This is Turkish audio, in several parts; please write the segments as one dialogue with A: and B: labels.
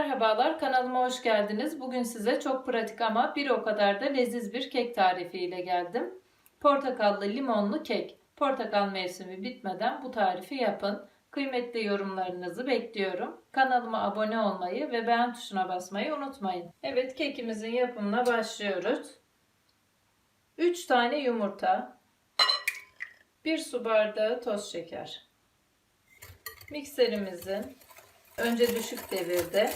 A: Merhabalar, kanalıma hoş geldiniz. Bugün size çok pratik ama bir o kadar da leziz bir kek tarifi ile geldim. Portakallı limonlu kek. Portakal mevsimi bitmeden bu tarifi yapın. Kıymetli yorumlarınızı bekliyorum. Kanalıma abone olmayı ve beğen tuşuna basmayı unutmayın. Evet, kekimizin yapımına başlıyoruz. 3 tane yumurta, 1 su bardağı toz şeker. Mikserimizin önce düşük devirde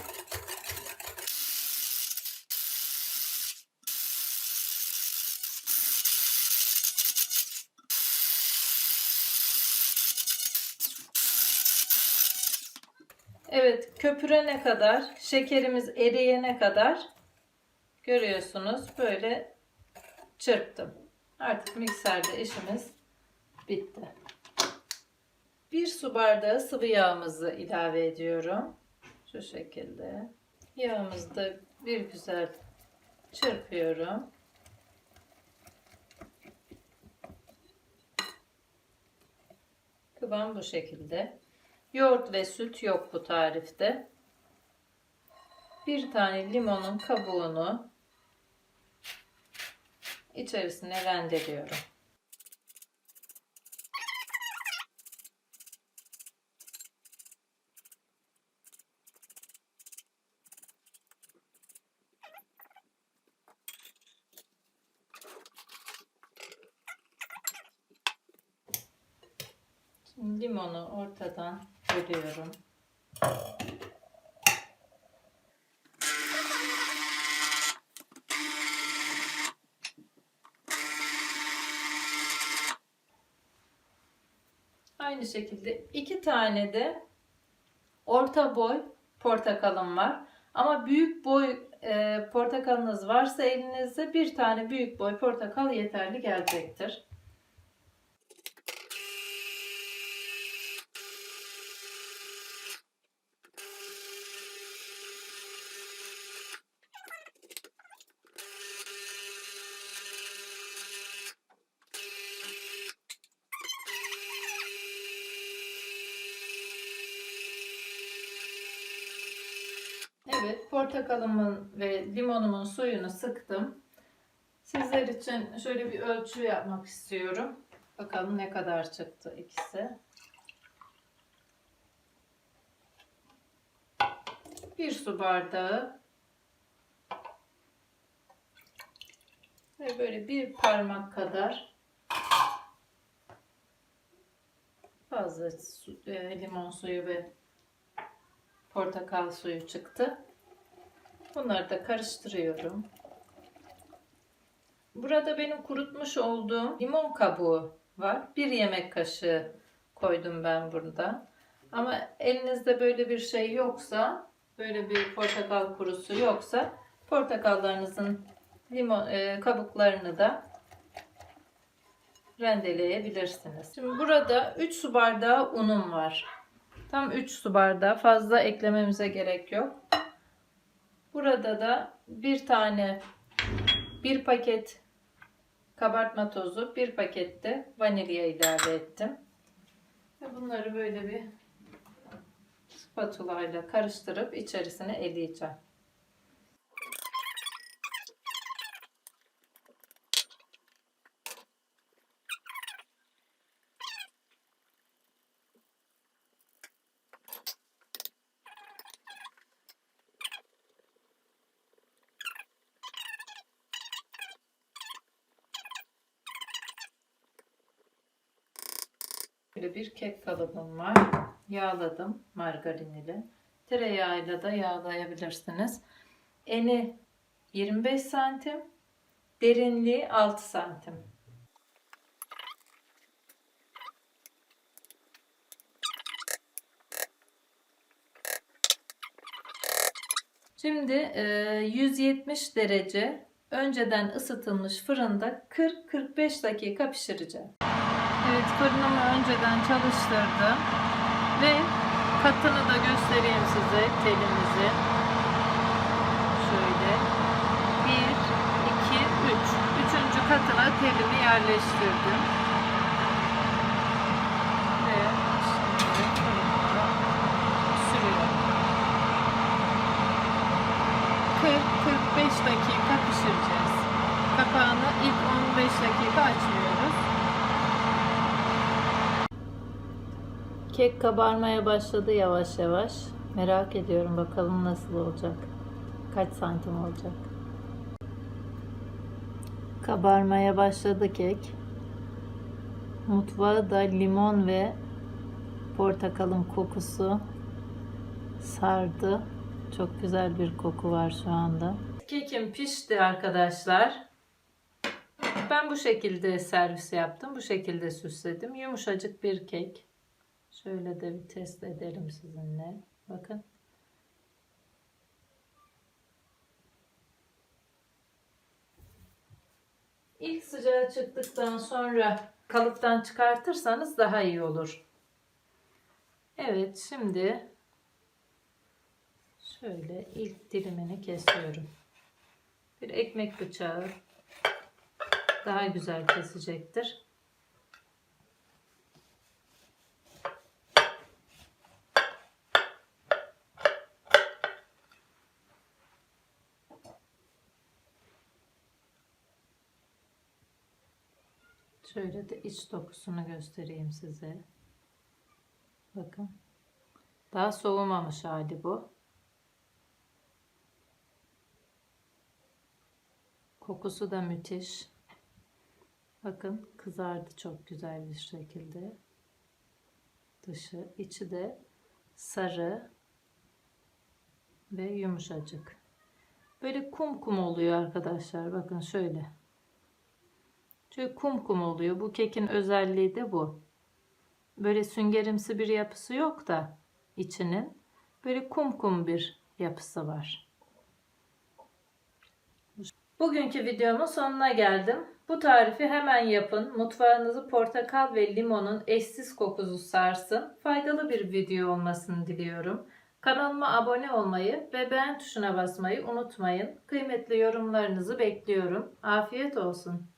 A: Evet, köpürene kadar, şekerimiz eriyene kadar görüyorsunuz böyle çırptım. Artık mikserde işimiz bitti. Su bardağı sıvı yağımızı ilave ediyorum. Şu şekilde. Yağımızı da bir güzel çırpıyorum. Kıvam bu şekilde. Yoğurt ve süt yok bu tarifte. Bir tane limonun kabuğunu içerisine rendeliyorum. Limonu ortadan bölüyorum. Aynı şekilde iki tane de orta boy portakalım var. Ama büyük boy e, portakalınız varsa elinizde bir tane büyük boy portakal yeterli gelecektir. Evet, portakalımın ve limonumun suyunu sıktım. Sizler için şöyle bir ölçü yapmak istiyorum. Bakalım ne kadar çıktı ikisi. Bir su bardağı ve böyle bir parmak kadar fazla su, e, limon suyu ve portakal suyu çıktı. Bunları da karıştırıyorum. Burada benim kurutmuş olduğum limon kabuğu var. Bir yemek kaşığı koydum ben burada. Ama elinizde böyle bir şey yoksa, böyle bir portakal kurusu yoksa portakallarınızın limon e, kabuklarını da rendeleyebilirsiniz. Şimdi burada 3 su bardağı unum var. Tam 3 su bardağı fazla eklememize gerek yok. Burada da bir tane bir paket kabartma tozu, bir pakette vanilya ilave ettim. Ve bunları böyle bir spatula ile karıştırıp içerisine eleyeceğim. Böyle bir kek kalıbım var. Yağladım margarin ile. Tereyağıyla da yağlayabilirsiniz. Eni 25 santim. Derinliği 6 santim. Şimdi 170 derece önceden ısıtılmış fırında 40-45 dakika pişireceğim. Evet fırınımı önceden çalıştırdım ve katını da göstereyim size telimizi. Şöyle 1, 2, 3. Üçüncü katına telimi yerleştirdim. Ve şimdi fırına sürüyorum. dakika pişireceğiz. Kapağını ilk 15 dakika açmıyoruz. Kek kabarmaya başladı yavaş yavaş. Merak ediyorum bakalım nasıl olacak. Kaç santim olacak. Kabarmaya başladı kek. Mutfağı da limon ve portakalın kokusu sardı. Çok güzel bir koku var şu anda. Kekim pişti arkadaşlar. Ben bu şekilde servis yaptım. Bu şekilde süsledim. Yumuşacık bir kek. Şöyle de bir test edelim sizinle. Bakın. İlk sıcağı çıktıktan sonra kalıptan çıkartırsanız daha iyi olur. Evet şimdi şöyle ilk dilimini kesiyorum. Bir ekmek bıçağı daha güzel kesecektir. Şöyle de iç dokusunu göstereyim size. Bakın. Daha soğumamış hali bu. Kokusu da müthiş. Bakın kızardı çok güzel bir şekilde. Dışı, içi de sarı ve yumuşacık. Böyle kum kum oluyor arkadaşlar. Bakın şöyle. Şöyle kum kum oluyor. Bu kekin özelliği de bu. Böyle süngerimsi bir yapısı yok da içinin böyle kum kum bir yapısı var. Bugünkü videomun sonuna geldim. Bu tarifi hemen yapın. Mutfağınızı portakal ve limonun eşsiz kokusu sarsın. Faydalı bir video olmasını diliyorum. Kanalıma abone olmayı ve beğen tuşuna basmayı unutmayın. Kıymetli yorumlarınızı bekliyorum. Afiyet olsun.